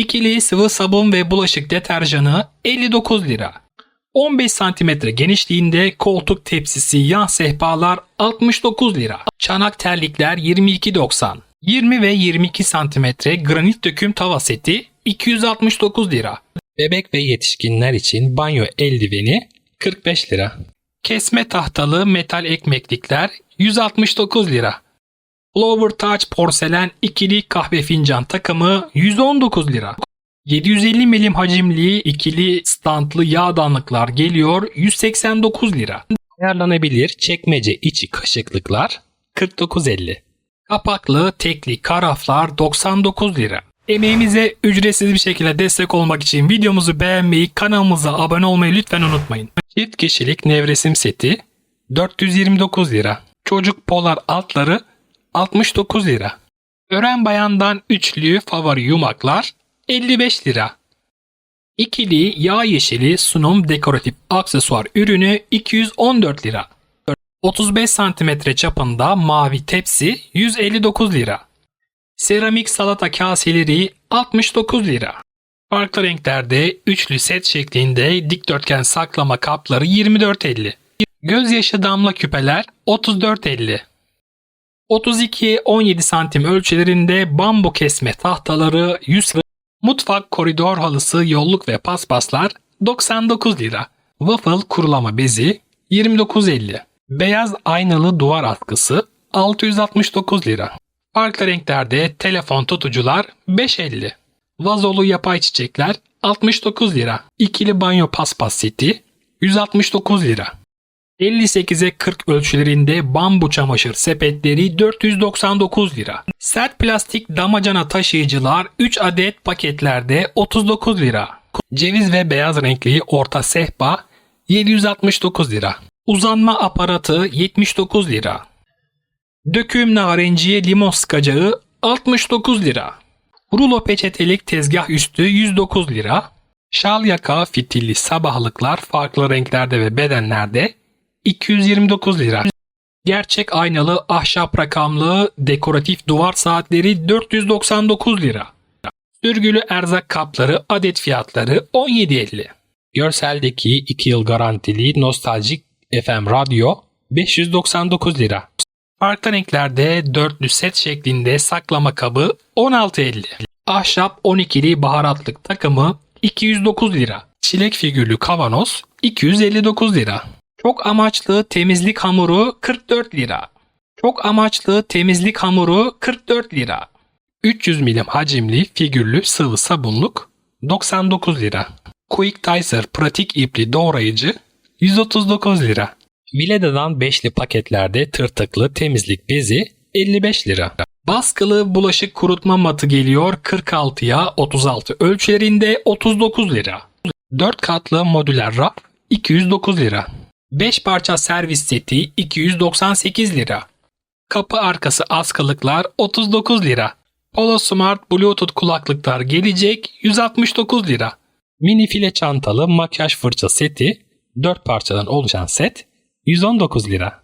İkili sıvı sabun ve bulaşık deterjanı 59 lira. 15 santimetre genişliğinde koltuk tepsisi yan sehpalar 69 lira. Çanak terlikler 22.90. 20 ve 22 santimetre granit döküm tava seti 269 lira. Bebek ve yetişkinler için banyo eldiveni 45 lira. Kesme tahtalı metal ekmeklikler 169 lira. Flower Touch porselen ikili kahve fincan takımı 119 lira. 750 milim hacimli ikili standlı yağdanlıklar geliyor 189 lira. Ayarlanabilir çekmece içi kaşıklıklar 49.50. Kapaklı tekli karaflar 99 lira. Emeğimize ücretsiz bir şekilde destek olmak için videomuzu beğenmeyi, kanalımıza abone olmayı lütfen unutmayın. Çift kişilik nevresim seti 429 lira. Çocuk polar altları 69 lira. Ören bayandan üçlü favori yumaklar 55 lira. İkili yağ yeşili sunum dekoratif aksesuar ürünü 214 lira. 35 cm çapında mavi tepsi 159 lira. Seramik salata kaseleri 69 lira. Farklı renklerde üçlü set şeklinde dikdörtgen saklama kapları 24.50. Gözyaşı damla küpeler 34.50. 32-17 santim ölçülerinde bambu kesme tahtaları 100 lira. Mutfak koridor halısı yolluk ve paspaslar 99 lira. Waffle kurulama bezi 29.50. Beyaz aynalı duvar askısı 669 lira. Farklı renklerde telefon tutucular 5.50. Vazolu yapay çiçekler 69 lira. İkili banyo paspas seti 169 lira. 58'e 40 ölçülerinde bambu çamaşır sepetleri 499 lira. Sert plastik damacana taşıyıcılar 3 adet paketlerde 39 lira. Ceviz ve beyaz renkli orta sehpa 769 lira. Uzanma aparatı 79 lira. Döküm narenciye limon sıkacağı 69 lira. Rulo peçetelik tezgah üstü 109 lira. Şal yaka fitilli sabahlıklar farklı renklerde ve bedenlerde 229 lira. Gerçek aynalı ahşap rakamlı dekoratif duvar saatleri 499 lira. Sürgülü erzak kapları adet fiyatları 17.50. Görseldeki 2 yıl garantili nostaljik FM radyo 599 lira. Farklı renklerde dörtlü set şeklinde saklama kabı 16.50. Ahşap 12'li baharatlık takımı 209 lira. Çilek figürlü kavanoz 259 lira. Çok amaçlı temizlik hamuru 44 lira. Çok amaçlı temizlik hamuru 44 lira. 300 milim hacimli figürlü sıvı sabunluk 99 lira. Quick Dicer pratik ipli doğrayıcı 139 lira. Vileda'dan beşli paketlerde tırtıklı temizlik bezi 55 lira. Baskılı bulaşık kurutma matı geliyor 46'ya 36 ölçülerinde 39 lira. 4 katlı modüler raf 209 lira. 5 parça servis seti 298 lira. Kapı arkası askılıklar 39 lira. Polo Smart Bluetooth kulaklıklar gelecek 169 lira. Mini file çantalı makyaj fırça seti 4 parçadan oluşan set 119 lira.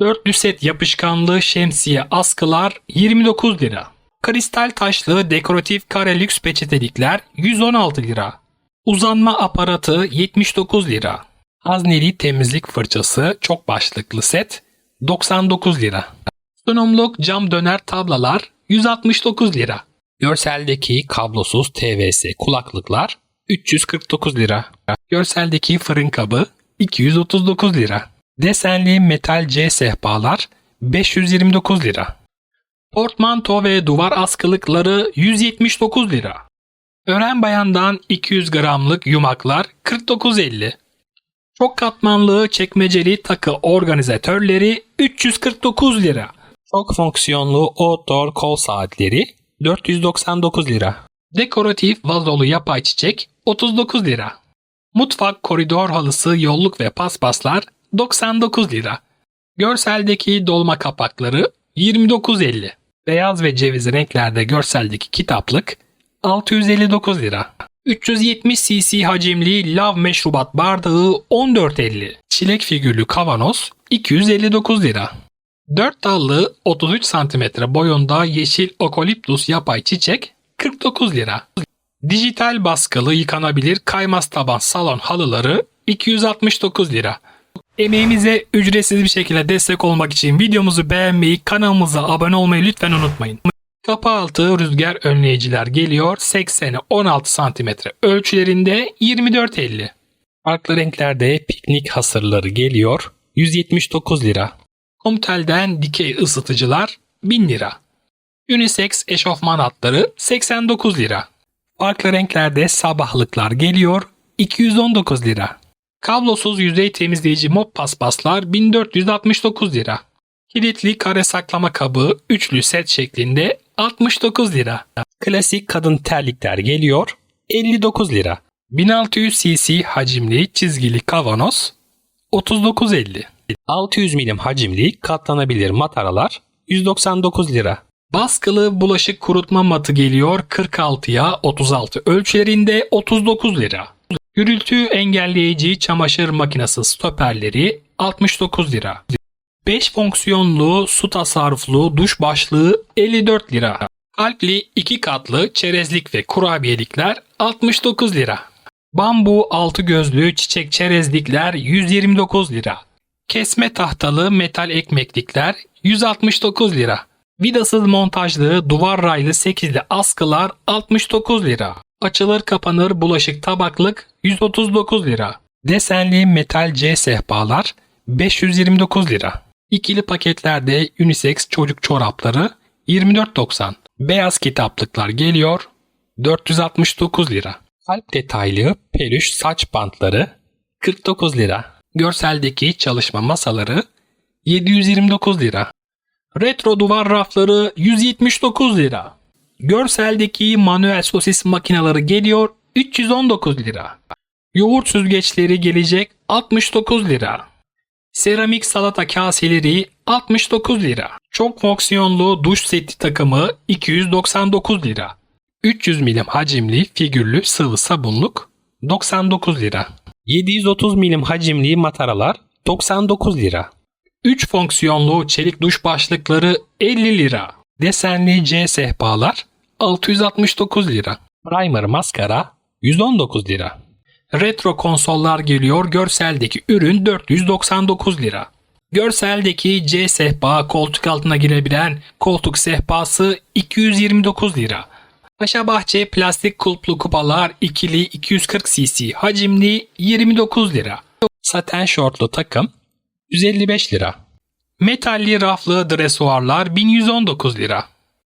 Dörtlü set yapışkanlı şemsiye askılar 29 lira. Kristal taşlı dekoratif kare lüks peçetelikler 116 lira. Uzanma aparatı 79 lira. Hazneli temizlik fırçası çok başlıklı set 99 lira. Sunumluk cam döner tablalar 169 lira. Görseldeki kablosuz TVS kulaklıklar 349 lira. Görseldeki fırın kabı 239 lira. Desenli metal C sehpalar 529 lira. Portmanto ve duvar askılıkları 179 lira. Ören bayandan 200 gramlık yumaklar 49.50. Çok katmanlı çekmeceli takı organizatörleri 349 lira. Çok fonksiyonlu outdoor kol saatleri 499 lira. Dekoratif vazolu yapay çiçek 39 lira. Mutfak koridor halısı yolluk ve paspaslar 99 lira. Görseldeki dolma kapakları 29.50. Beyaz ve ceviz renklerde görseldeki kitaplık 659 lira. 370 cc hacimli lav meşrubat bardağı 14.50. Çilek figürlü kavanoz 259 lira. 4 dallı 33 cm boyunda yeşil okoliptus yapay çiçek 49 lira. Dijital baskılı yıkanabilir kaymaz taban salon halıları 269 lira. Emeğimize ücretsiz bir şekilde destek olmak için videomuzu beğenmeyi, kanalımıza abone olmayı lütfen unutmayın. Kapı altı rüzgar önleyiciler geliyor 80'e 16 cm ölçülerinde 24.50. Farklı renklerde piknik hasırları geliyor 179 lira. Comtel'den dikey ısıtıcılar 1000 lira. Unisex eşofman hatları 89 lira. Farklı renklerde sabahlıklar geliyor 219 lira. Kablosuz yüzey temizleyici mop paspaslar 1469 lira. Kilitli kare saklama kabı üçlü set şeklinde 69 lira. Klasik kadın terlikler geliyor 59 lira. 1600 cc hacimli çizgili kavanoz 39.50. 600 milim hacimli katlanabilir mataralar 199 lira. Baskılı bulaşık kurutma matı geliyor 46'ya 36 ölçülerinde 39 lira. Gürültü engelleyici çamaşır makinesi stoperleri 69 lira. 5 fonksiyonlu su tasarruflu duş başlığı 54 lira. Kalpli 2 katlı çerezlik ve kurabiyelikler 69 lira. Bambu altı gözlü çiçek çerezlikler 129 lira. Kesme tahtalı metal ekmeklikler 169 lira. Vidasız montajlı duvar raylı 8'li askılar 69 lira. Açılır kapanır bulaşık tabaklık 139 lira. Desenli metal C sehpalar 529 lira. İkili paketlerde unisex çocuk çorapları 24.90. Beyaz kitaplıklar geliyor 469 lira. Kalp detaylı peluş saç bantları 49 lira. Görseldeki çalışma masaları 729 lira. Retro duvar rafları 179 lira. Görseldeki manuel sosis makineleri geliyor 319 lira. Yoğurt süzgeçleri gelecek 69 lira. Seramik salata kaseleri 69 lira. Çok fonksiyonlu duş seti takımı 299 lira. 300 milim hacimli figürlü sıvı sabunluk 99 lira. 730 milim hacimli mataralar 99 lira. 3 fonksiyonlu çelik duş başlıkları 50 lira. Desenli C sehpalar 669 lira. Primer maskara 119 lira. Retro konsollar geliyor görseldeki ürün 499 lira. Görseldeki C sehpa koltuk altına girebilen koltuk sehpası 229 lira. Paşa Bahçe plastik kulplu kupalar ikili 240 cc hacimli 29 lira. Saten şortlu takım 155 lira. Metalli raflı dresuarlar 1119 lira.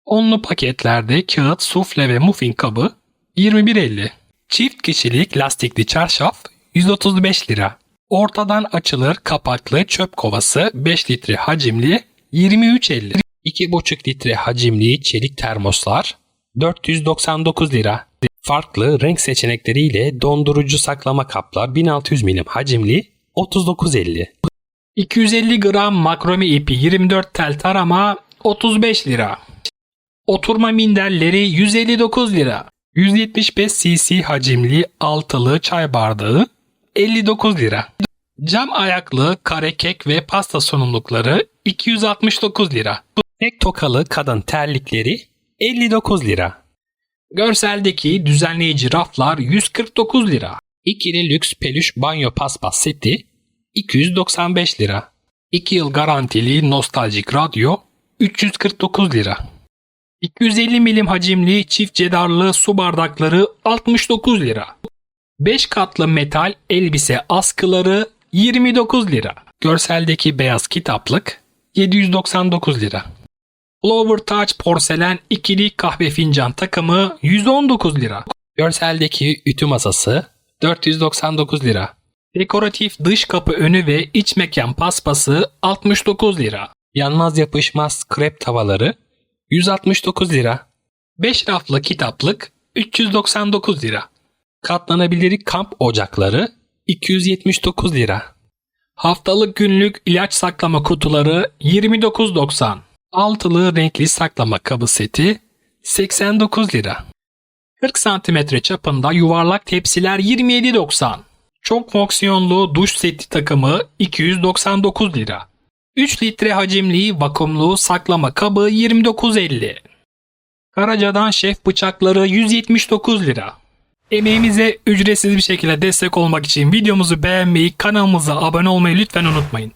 Onlu paketlerde kağıt, sufle ve muffin kabı 21.50. Çift kişilik lastikli çarşaf 135 lira. Ortadan açılır kapaklı çöp kovası 5 litre hacimli 23.50. 2,5 litre hacimli çelik termoslar 499 lira. Farklı renk seçenekleriyle dondurucu saklama kaplar 1600 milim hacimli 39.50. 250 gram makrome ipi 24 tel tarama 35 lira. Oturma minderleri 159 lira. 175 cc hacimli altılı çay bardağı 59 lira. Cam ayaklı kare kek ve pasta sunumlukları 269 lira. Tek tokalı kadın terlikleri 59 lira. Görseldeki düzenleyici raflar 149 lira. İkili lüks peluş banyo paspas seti 295 lira. 2 yıl garantili nostaljik radyo 349 lira. 250 milim hacimli çift cedarlı su bardakları 69 lira. 5 katlı metal elbise askıları 29 lira. Görseldeki beyaz kitaplık 799 lira. Flower Touch porselen ikili kahve fincan takımı 119 lira. Görseldeki ütü masası 499 lira. Dekoratif dış kapı önü ve iç mekan paspası 69 lira. Yanmaz yapışmaz krep tavaları 169 lira. 5 raflı kitaplık 399 lira. Katlanabilir kamp ocakları 279 lira. Haftalık günlük ilaç saklama kutuları 29.90. Altılı renkli saklama kabı seti 89 lira. 40 cm çapında yuvarlak tepsiler 27.90. Çok fonksiyonlu duş seti takımı 299 lira. 3 litre hacimli vakumlu saklama kabı 29.50. Karaca'dan şef bıçakları 179 lira. Emeğimize ücretsiz bir şekilde destek olmak için videomuzu beğenmeyi, kanalımıza abone olmayı lütfen unutmayın.